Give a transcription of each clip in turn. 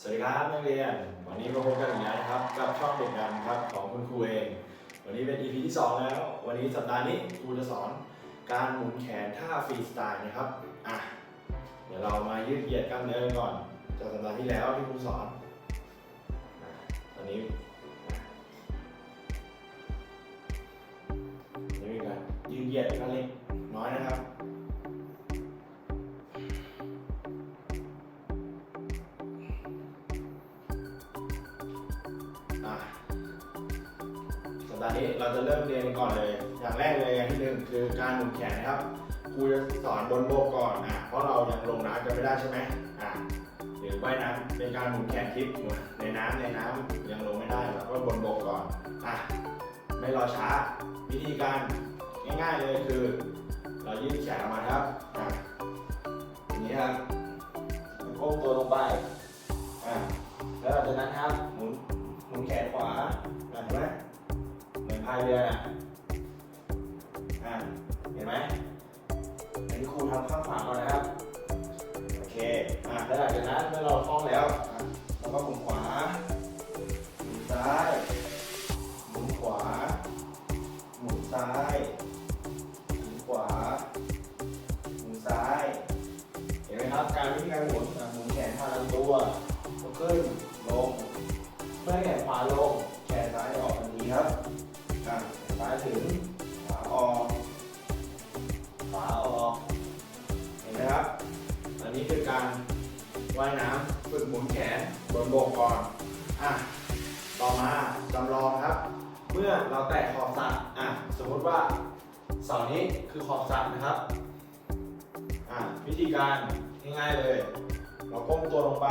สวัสดีครับนักเรียน วันนี้มาพบกันอีกแล้วนะครับกับช่องเด็กดำครับของคุณครูเอง วันนี้เป็น EP ที่ 2 แล้ว วันนี้สัปดาห์นี้ครูจะสอนการหมุนแขนท่าฟรีสไตล์นะครับอะเดี๋ยวเรามายืดเหยียดกล้ามเนื้อก่อนจากสัปดาห์ที่แล้วที่ครูสอนอะตอนนี้นี่มีการยืดเหยียดกันเล็กน้ อะสัปดาห์นี้เราจะเริ่มเรียนก่อนเลย อย่างแรกเลยอย่างที่หนึ่งคือการหมุนแขนนะครับครูจะสอนบนโบกก่อนอะเพราะเรายังลงน้ำกันไม่ได้ใช่ไหมอะหรือว่ายน้ำเป็นการหมุนแขนทิพย์ในน้ำในน้ำยังลงไม่ได้เราก็บนโบกก่อนอะไม่รอช้าวิธีการง่ายๆเลยคือ เรายืดแขนออกมาครับอะอย่างนี้ครับโค้งตัวลงไป ทำข้างขวาก่อนนะครับ โอเค อ่าแล้วหลังจากนั้นเมื่อเราคล่องแล้วเราก็หมุนขวาหมุนซ้าย หมุนขวา หมุนซ้าย หมุนขวา หมุนซ้าย เห็นไหมครับ การวิธีการหมุนหมุนแขนทาลำตัวก็ขึ้น ลง เมื่อแขนขวาลง แขนซ้ายออกทันทีครับ ครับ อันนี้คือการว่ายน้ำฝึกหมุนแขนบนบกก่อนอะต่อมาจำลองครับ เมื่อเราแตะขอบสระอะสมมติว่าเสานี้คือขอบสระนะครับอะวิธีการง่ายๆเลย เราก้มตัวลงไป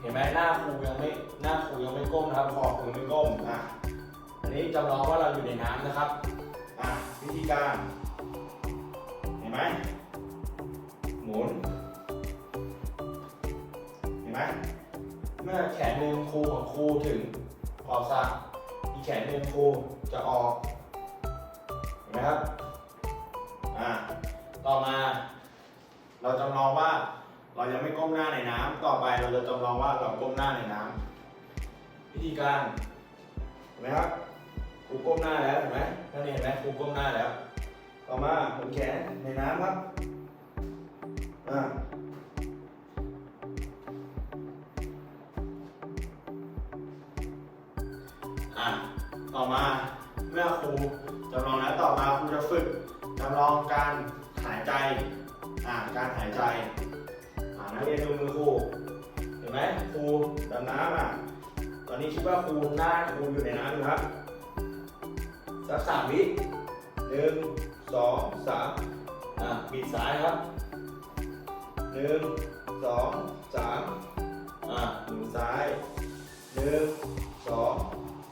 เห็นไหมหน้าครูยังไม่หน้าครูยังไม่ก้มนะครับคอครูยังไม่ก้มอะอันนี้จำลองว่าเราอยู่ในน้ำนะครับอะวิธีการ เห็นไหม หมุน เห็นไหมเมื่อแขนหนึ่งครูของครูถึงขอบสระอีกแขนหนึ่งครูจะออก เห็นไหมครับ อะต่อมา เราจำลองว่าเรายังไม่ก้มหน้าในน้ำต่อไปเราจะจำลองว่าเราก้มหน้าในน้ำวิธีการเห็นไหมครับครูก้มหน้าแล้วเห็นไหมนั่นเห็นไหมครูก้มหน้าแล้ว ต่อมาหมุนแขนในน้ำครับ อ่าอะต่อมาเมื่อครูจำลองแล้วต่อมาครูจะฝึกจำลองการหายใจอ่าการหายใจอ่านักเรียนดูมือครูเห็นไหมครูดำน้ำอะตอนนี้คิดว่าครูหน้าครูอยู่ในน้ำอยู่ครับสักสามวิหนึ่งสองสามอ่าบิดซ้ายครับ หนึ่งสองสามอ่าหมุนซ้ายหนึ่งสอง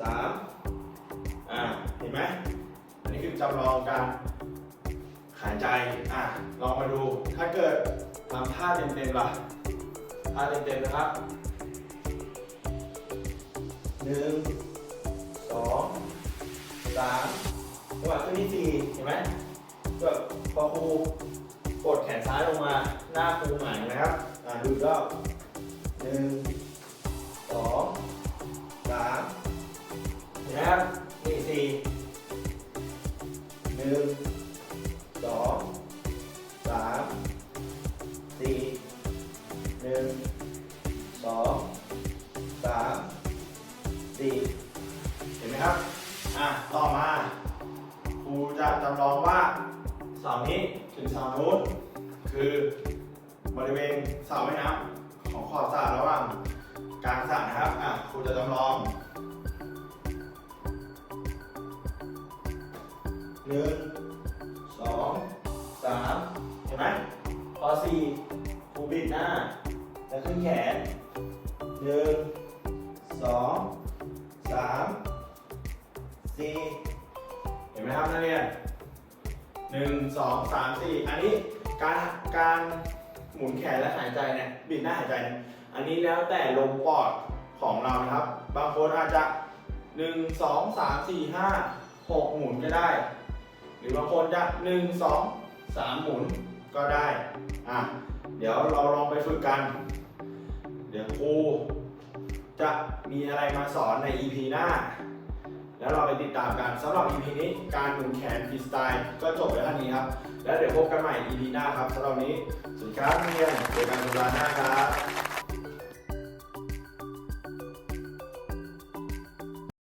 สามอ่าเห็นไหมอันนี้คือจำลองการหายใจอะลองมาดู ถ้าเกิดทำท่าเต็มๆล่ะท่าเต็มๆนะครับหนึ่งสองสามจังหวะขึ้นที่สี่เห็นไหมแบบพอครู กดแขนซ้ายลงมาหน้าครูหงายนะครับดูกรอบหนึ่งสองสามนะครับนี่สี่หนึ่ง ถึงเสานู้นคือบริเวณเสาไม้น้ำของขอบสระระหว่างกลางสระนะครับอะครูจะจำลองหนึ่งสองสามเห็นไหมพอสี่ครูบิดหน้า แล้วขึ้นแขนหนึ่งสองสามสี่เห็นไหมครับนักเรียน หนึ่งสองสามสี่อันนี้การการหมุนแขนและหายใจเนี่ยบิดหน้าหายใจเนี่ยอันนี้แล้วแต่ลมปอดของเรานะครับ บางคนอาจจะหนึ่งสองสามสี่ห้าหกหมุนก็ได้ หรือบางคนจะหนึ่งสองสามหมุนก็ได้อะเดี๋ยวเราลองไปฝึกกัน เดี๋ยวครูจะมีอะไรมาสอนใน EP หน้า แล้วเราไปติดตามกันสำหรับ EP นี้การหมุนแขนฟรีสไตล์ก็จบไปเท่านี้ครับ แล้วเดี๋ยวพบกันใหม่ EP หน้าครับสำหรับนี้สวัสดีครับเมียนเจอกันสัปดาห์หน้าครับ